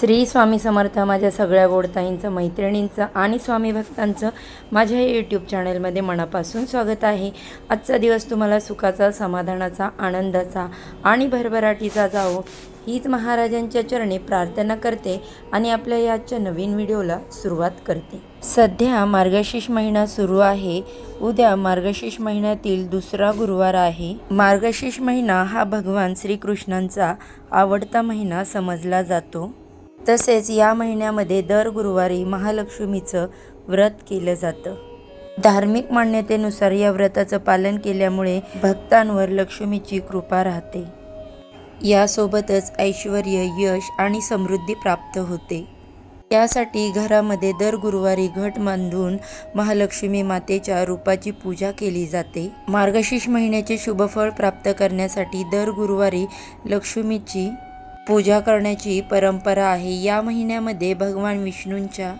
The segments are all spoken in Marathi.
श्री स्वामी समर्थ माझ्या सगळ्या गोडताईंचं मैत्रिणींचं आणि स्वामी भक्तांचं माझ्या या यूट्यूब चॅनलमध्ये मनापासून स्वागत आहे. आजचा दिवस तुम्हाला सुखाचा समाधानाचा आनंदाचा आणि भरभराटीचा जावो हीच महाराजांच्या चरणी प्रार्थना करते आणि आपल्या या आजच्या नवीन व्हिडिओला सुरुवात करते. सध्या मार्गशीर्ष महिना सुरू आहे. उद्या मार्गशीर्ष महिन्यातील दुसरा गुरुवार आहे. मार्गशीर्ष महिना हा भगवान श्रीकृष्णांचा आवडता महिना समजला जातो. तसेच या महिन्यामध्ये दर गुरुवारी महालक्ष्मीचं व्रत केलं जातं. धार्मिक मान्यतेनुसार या व्रताचं पालन केल्यामुळे भक्तांवर लक्ष्मीची कृपा राहते. यासोबतच ऐश्वर यश आणि समृद्धी प्राप्त होते. यासाठी घरामध्ये दर गुरुवारी घट बांधून महालक्ष्मी मातेच्या रूपाची पूजा केली जाते. मार्गशीर्ष महिन्याचे शुभफळ प्राप्त करण्यासाठी दर गुरुवारी लक्ष्मीची पूजा करण्याची परंपरा आहे. या महिन्यामध्ये भगवान विष्णूंच्या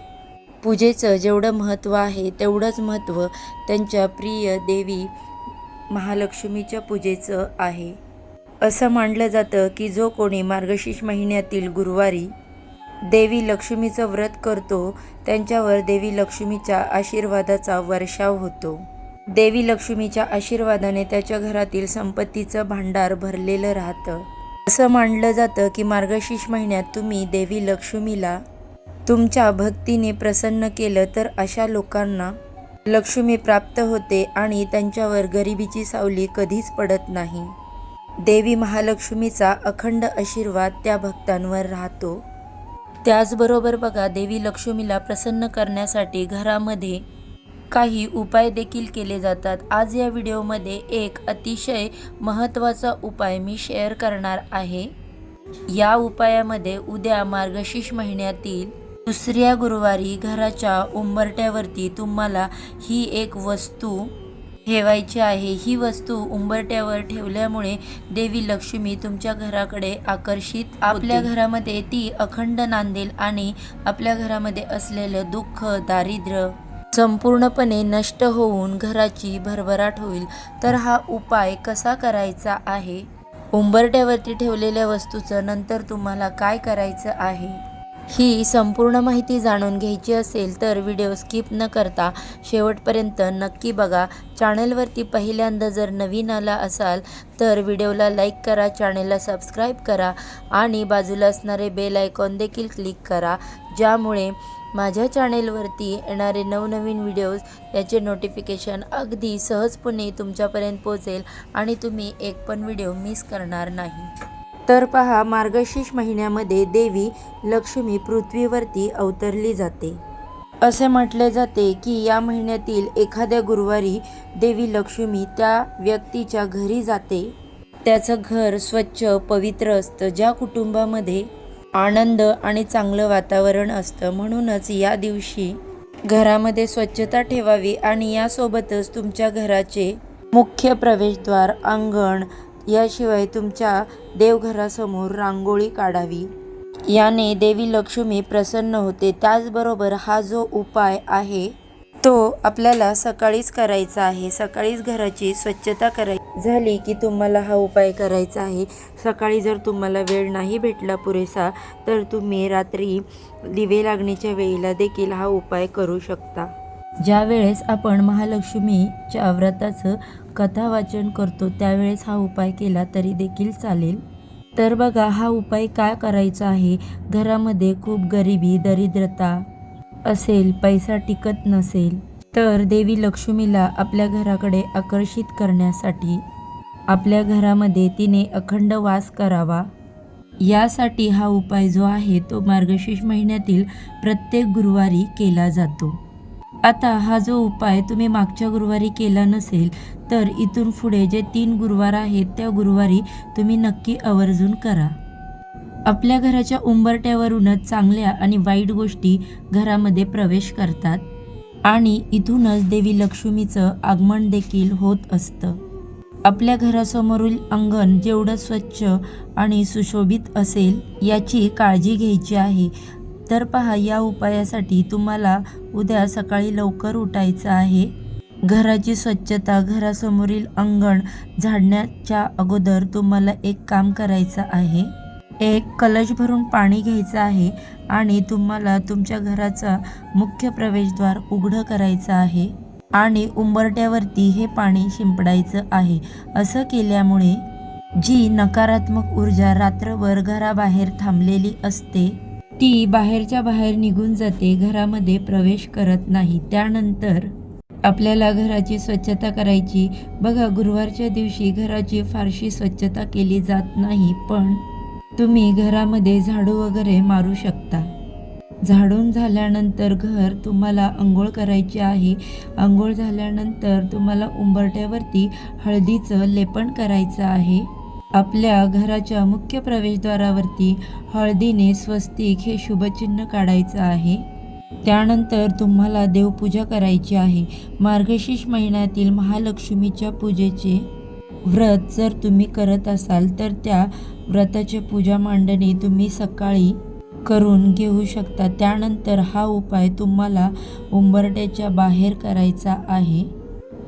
पूजेचं जेवढं महत्त्व आहे तेवढंच महत्त्व त्यांच्या प्रिय देवी महालक्ष्मीच्या पूजेचं आहे. असं मानलं जातं की जो कोणी मार्गशीर्ष महिन्यातील गुरुवारी देवी लक्ष्मीचं व्रत करतो त्यांच्यावर देवी लक्ष्मीच्या आशीर्वादाचा वर्षाव होतो. देवी लक्ष्मीच्या आशीर्वादाने त्याच्या घरातील संपत्तीचं भांडार भरलेलं राहतं. असं मानलं जातं की मार्गशीर्ष महिन्यात तुम्ही देवी लक्ष्मीला तुमच्या भक्तीने प्रसन्न केलं तर अशा लोकांना लक्ष्मी प्राप्त होते आणि त्यांच्यावर गरिबीची सावली कधीच पडत नाही. देवी महालक्ष्मीचा अखंड आशीर्वाद त्या भक्तांवर राहतो. त्याचबरोबर बघा देवी लक्ष्मीला प्रसन्न करण्यासाठी घरामध्ये काही उपाय देखील केले जातात. आज या व्हिडिओमध्ये एक अतिशय महत्त्वाचा उपाय मी शेअर करणार आहे. या उपायामध्ये उद्या मार्गशीर्ष महिन्यातील दुसऱ्या गुरुवारी घराच्या उंबरट्यावरती तुम्हाला ही एक वस्तू ठेवायची आहे. ही वस्तू उंबरट्यावर ठेवल्यामुळे देवी लक्ष्मी तुमच्या घराकडे आकर्षित आपल्या घरामध्ये ती अखंड नांदेल आणि आपल्या घरामध्ये असलेलं दुःख दारिद्र्य संपूर्णपणे नष्ट होऊन घराची भरभराट होईल. तर हा उपाय कसा करायचा आहे? उंबरट्यावरती ठेवलेल्या वस्तूचं नंतर तुम्हाला काय करायचं आहे? ही संपूर्ण माहिती जाणून घ्यायची असेल तर व्हिडिओ स्किप न करता शेवटपर्यंत नक्की बघा. चॅनलवरती पहिल्यांदा जर नवीन आला असाल तर व्हिडिओला लाईक करा चॅनलला सबस्क्राईब करा आणि बाजूला असणारे बेल आयकॉन देखील क्लिक करा ज्यामुळे माझ्या चॅनेलवरती येणारे नवनवीन व्हिडिओज याचे नोटिफिकेशन अगदी सहजपणे तुमच्यापर्यंत पोहोचेल आणि तुम्ही एक पण व्हिडिओ मिस करणार नाही. तर पहा मार्गशीर्ष महिन्यामध्ये देवी लक्ष्मी पृथ्वीवरती अवतरली जाते. असे म्हटले जाते की या महिन्यातील एखाद्या गुरुवारी देवी लक्ष्मी त्या व्यक्तीच्या घरी जाते. त्याचं घर स्वच्छ पवित्र असतं ज्या कुटुंबामध्ये आनंद आणि चांगलं वातावरण असतं. म्हणूनच या दिवशी घरामध्ये स्वच्छता ठेवावी आणि यासोबतच तुमच्या घराचे मुख्य प्रवेशद्वार अंगण याशिवाय तुमच्या देवघरासमोर रांगोळी काढावी. याने देवी लक्ष्मी प्रसन्न होते. त्याचबरोबर हा जो उपाय आहे तो आपल्याला सकाळीच करायचा आहे. सकाळीच घराची स्वच्छता कराय झाली की तुम्हाला हा उपाय करायचा आहे. सकाळी जर तुम्हाला वेळ नाही भेटला पुरेसा तर तुम्ही रात्री दिवे लागण्याच्या वेळेला देखील हा उपाय करू शकता. ज्या वेळेस आपण महालक्ष्मीच्या व्रताचं कथा वाचन करतो त्यावेळेस हा उपाय केला तरी देखील चालेल. तर बघा हा उपाय काय करायचा आहे? घरामध्ये खूप गरिबी दरिद्रता असेल पैसा टिकत नसेल तर देवी लक्ष्मीला आपल्या घराकडे आकर्षित करण्यासाठी आपल्या घरामध्ये तिने अखंड वास करावा. यासाठी हा उपाय जो आहे तो मार्गशीर्ष महिन्यातील प्रत्येक गुरुवारी केला जातो. आता हा जो उपाय तुम्ही मागच्या गुरुवारी केला नसेल तर इथून पुढे जे तीन गुरुवार आहेत त्या गुरुवारी तुम्ही नक्की आवर्जून करा. आपल्या घराच्या उंबरट्यावरूनच चांगल्या आणि वाईट गोष्टी घरामध्ये प्रवेश करतात आणि इथूनच देवी लक्ष्मीचं आगमन देखील होत असतं. आपल्या घरासमोरील अंगण जेवढं स्वच्छ आणि सुशोभित असेल याची काळजी घ्यायची आहे. तर पहा या उपायासाठी तुम्हाला उद्या सकाळी लवकर उठायचं आहे. घराची स्वच्छता घरासमोरील अंगण झाडण्याच्या अगोदर तुम्हाला एक काम करायचं आहे. एक कलश भरून पाणी घ्यायचं आहे आणि तुम्हाला तुमच्या घराचा मुख्य प्रवेशद्वार उघडं करायचं आहे आणि उंबरट्यावरती हे पाणी शिंपडायचं आहे. असं केल्यामुळे जी नकारात्मक ऊर्जा रात्रभर घराबाहेर थांबलेली असते ती बाहेरच्या बाहेर निघून जाते घरामध्ये प्रवेश करत नाही. त्यानंतर आपल्याला घराची स्वच्छता करायची. बघा गुरुवारच्या दिवशी घराची फारशी स्वच्छता केली जात नाही पण तुम्ही घरामध्ये झाडू वगैरे मारू शकता. झाडून झाल्यानंतर घर तुम्हाला आंघोळ करायची आहे. आंघोळ झाल्यानंतर तुम्हाला उंबरट्यावरती हळदीचं लेपन करायचं आहे. आपल्या घराच्या मुख्य प्रवेशद्वारावरती हळदीने स्वस्तिक हे शुभचिन्ह काढायचं आहे. त्यानंतर तुम्हाला देवपूजा करायची आहे. मार्गशीर्ष महिन्यातील महालक्ष्मीच्या पूजेचे व्रत जर तुम्ही करत असाल तर त्या व्रताची पूजा मांडणी तुम्ही सकाळी करून घेऊ शकता. त्यानंतर हा उपाय तुम्हाला उंबरट्याच्या बाहेर करायचा आहे.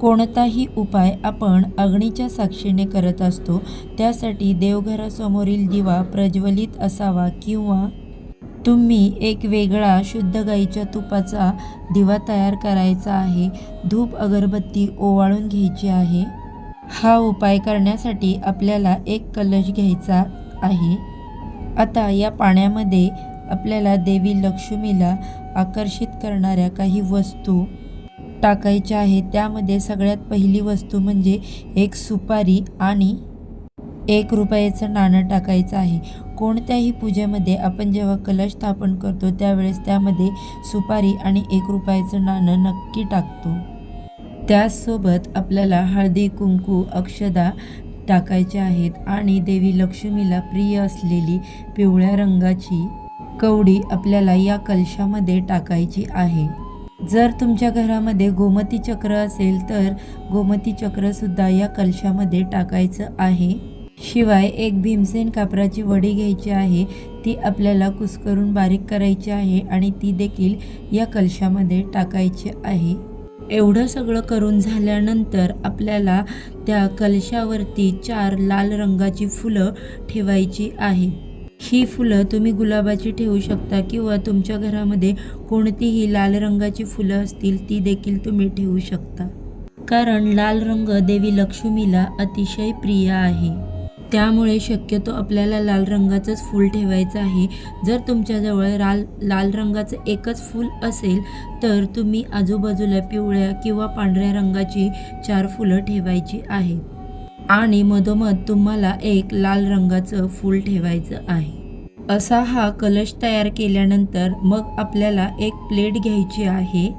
कोणताही उपाय आपण अग्नीच्या साक्षीने करत असतो त्यासाठी देवघरासमोरील दिवा प्रज्वलित असावा किंवा तुम्ही एक वेगळा शुद्ध गाईच्या तुपाचा दिवा तयार करायचा आहे धूप अगरबत्ती ओवाळून घ्यायची आहे. हा उपाय करण्यासाठी आपल्याला एक कलश घ्यायचा आहे. आता या पाण्यामध्ये आपल्याला देवी लक्ष्मीला आकर्षित करणाऱ्या काही वस्तू टाकायचे आहे. त्यामध्ये सगळ्यात पहिली वस्तू म्हणजे एक सुपारी आणि एक रुपयाचं नाणं टाकायचं आहे. कोणत्याही पूजेमध्ये आपण जेव्हा कलश स्थापन करतो त्यावेळेस त्यामध्ये सुपारी आणि एक रुपयाचं नाणं नक्की टाकतो. त्याचसोबत आपल्याला हळदी कुंकू अक्षदा टाकायच्या आहेत आणि देवी लक्ष्मीला प्रिय असलेली पिवळ्या रंगाची कवडी आपल्याला या कलशामध्ये टाकायची आहे. जर तुमच्या घरामध्ये गोमती चक्र असेल तर गोमती चक्रसुद्धा या कलशामध्ये टाकायचं आहे. शिवाय एक भीमसेन कापराची वडी घ्यायची आहे ती आपल्याला कुस्करून बारीक करायची आहे आणि ती देखील या कलशामध्ये टाकायची आहे. एवढं सगळं करून झाल्यानंतर आपल्याला त्या कलशावरती चार लाल रंगाची फुलं ठेवायची आहे. ही फुलं तुम्ही गुलाबाची ठेवू शकता किंवा तुमच्या घरामध्ये कोणतीही लाल रंगाची फुलं असतील ती देखील तुम्ही ठेवू शकता. कारण लाल रंग देवी लक्ष्मीला अतिशय प्रिय आहे. त्यामुळे शक्यतो आपल्याला लाल रंगाचंच फूल ठेवायचं आहे. जर तुमच्याजवळ लाल लाल रंगाचं एकच फूल असेल तर तुम्ही आजूबाजूला पिवळ्या किंवा पांढऱ्या रंगाची चार फुलं ठेवायची आहेत. आणि मधोमध तुम्हाला एक लाल रंगाचं फूल ठेवायचं आहे. असा हा कलश तयार केल्यानंतर मग आपल्याला एक प्लेट घ्यायची आहे.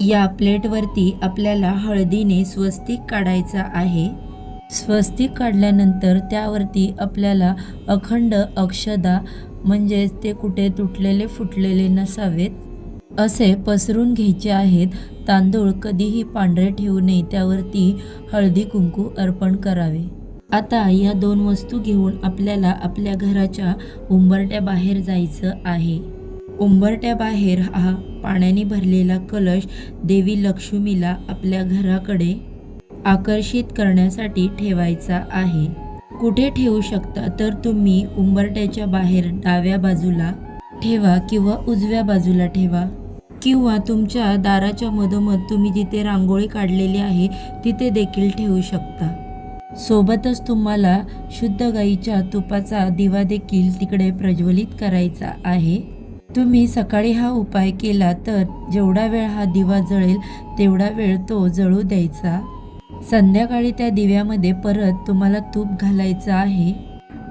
या प्लेटवरती आपल्याला हळदीने स्वस्तिक काढायचा आहे. स्वस्तिक काढल्यानंतर त्यावरती आपल्याला अखंड अक्षदा म्हणजेच ते कुठे तुटलेले फुटलेले नसावेत. असे पसरून घ्यायचे आहेत. तांदूळ कधीही पांढरे ठेवू नये त्यावरती हळदी कुंकू अर्पण करावे. आता या दोन वस्तू घेऊन आपल्याला आपल्या घराच्या उंबरट्या बाहेर जायचं आहे. उंबरट्याबाहेर हा पाण्याने भरलेला कलश देवी लक्ष्मीला आपल्या घराकडे आकर्षित करण्यासाठी ठेवायचा आहे. कुठे ठेवू शकता? तर तुम्ही उंबरट्याच्या बाहेर डाव्या बाजूला ठेवा किंवा उजव्या बाजूला ठेवा. किंवा तुमच्या दाराच्या मधोमध तुम्ही जिथे रांगोळी काढलेली आहे तिथे देखील ठेवू शकता. सोबतच तुम्हाला शुद्ध गाईच्या तुपाचा दिवा देखील तिकडे प्रज्वलित करायचा आहे. तुम्ही सकाळी हा उपाय केला तर जेवढा वेळ हा दिवा जळेल तेवढा वेळ तो जळू द्यायचा. संध्याकाळी त्या दिव्यामध्ये परत तुम्हाला तूप घालायचं आहे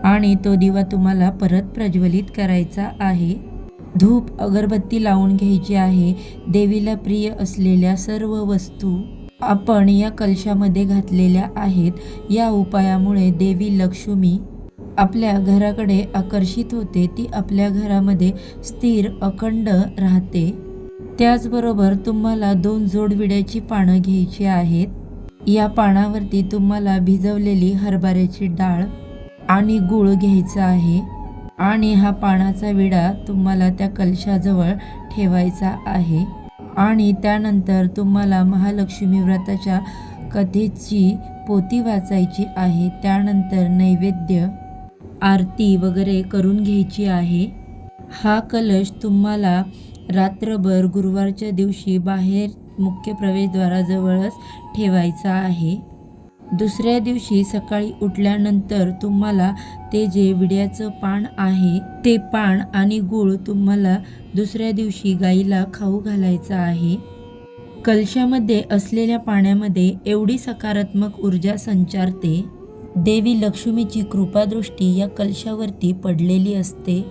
आणि तो दिवा तुम्हाला परत प्रज्वलित करायचा आहे. धूप अगरबत्ती लावून घ्यायची आहे. देवीला प्रिय असलेल्या सर्व वस्तू आपण या कलशामध्ये घातलेल्या आहेत. या उपायामुळे देवी लक्ष्मी आपल्या घराकडे आकर्षित होते. ती आपल्या घरामध्ये स्थिर अखंड राहते. त्याचबरोबर तुम्हाला दोन जोडविड्याची पानं घ्यायची आहेत. या पानावरती तुम्हाला भिजवलेली हरभऱ्याची डाळ आणि गूळ घ्यायचा आहे. आणि हा पानाचा विडा तुम्हाला त्या कलशाजवळ ठेवायचा आहे. आणि त्यानंतर तुम्हाला महालक्ष्मी व्रताच्या कथेची पोती वाचायची आहे. त्यानंतर नैवेद्य आरती वगैरे करून घ्यायची आहे. हा कलश तुम्हाला रात्रभर गुरुवारच्या दिवशी बाहेर मुख्य प्रवेशद्वाराजवळच ठेवायचा आहे. दुसऱ्या दिवशी सकाळी उठल्यानंतर तुम्हाला ते जे विड्याचं पान आहे ते पान आणि गूळ तुम्हाला दुसऱ्या दिवशी गाईला खाऊ घालायचं आहे. कलशामध्ये असलेल्या पाण्यामध्ये एवढी सकारात्मक ऊर्जा संचारते. देवी लक्ष्मीची कृपादृष्टी या कलशावरती पडलेली असते.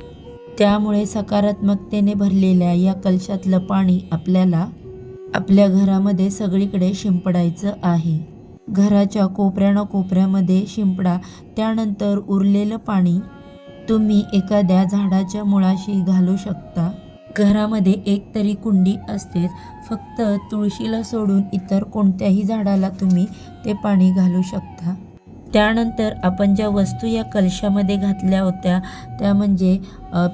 त्यामुळे सकारात्मकतेने भरलेल्या या कलशातलं पाणी आपल्याला आपल्या घरामध्ये सगळीकडे शिंपडायचं आहे. घराच्या कोपऱ्यानं कोपऱ्यामध्ये शिंपडा त्यानंतर उरलेलं पाणी. तुम्ही एखाद्या झाडाच्या मुळाशी घालू शकता. घरामध्ये एक तरी कुंडी असतेच. फक्त तुळशीला सोडून इतर कोणत्याही झाडाला तुम्ही ते पाणी घालू शकता. त्यानंतर आपण ज्या वस्तू या कलशामध्ये घातल्या होत्या त्या म्हणजे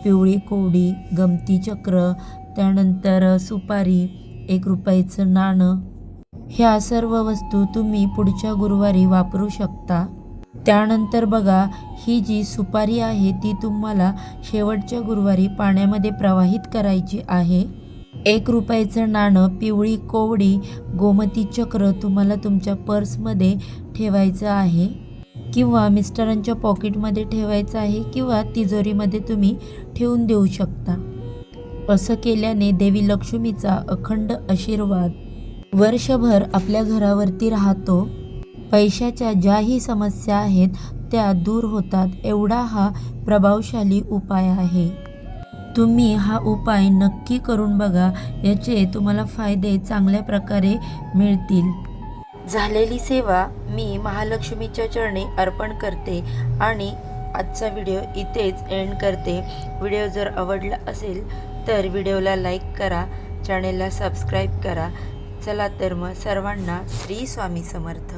पिवळी कोवडी गमती चक्र त्यानंतर सुपारी एक रुपयाचं नाणं ह्या सर्व वस्तू तुम्ही पुढच्या गुरुवारी वापरू शकता. त्यानंतर बघा ही जी सुपारी आहे ती तुम्हाला शेवटच्या गुरुवारी पाण्यामध्ये प्रवाहित करायची आहे. एक रुपयाचं नाणं पिवळी कोवडी गोमती चक्र तुम्हाला तुमच्या पर्समध्ये ठेवायचं आहे. किंवा मिस्टरांच्या पॉकेटमध्ये ठेवायचं आहे किंवा तिजोरीमध्ये तुम्ही ठेवून देऊ शकता. असं केल्याने देवी लक्ष्मीचा अखंड आशीर्वाद वर्षभर आपल्या घरावरती राहतो. पैशाच्या ज्याही समस्या आहेत त्या दूर होतात. एवढा हा प्रभावशाली उपाय आहे. तुम्ही हा उपाय नक्की करून बघा. याचे तुम्हाला फायदे चांगल्या प्रकारे मिळतील. झालेली सेवा मी महालक्ष्मीच्या चरणी अर्पण करते आणि आजचा व्हिडिओ इथेच एंड करते. व्हिडिओ जर आवडला असेल तर व्हिडिओला लाईक करा. चॅनेलला सबस्क्राईब करा. चला तर मग सर्वांना श्री स्वामी समर्थ.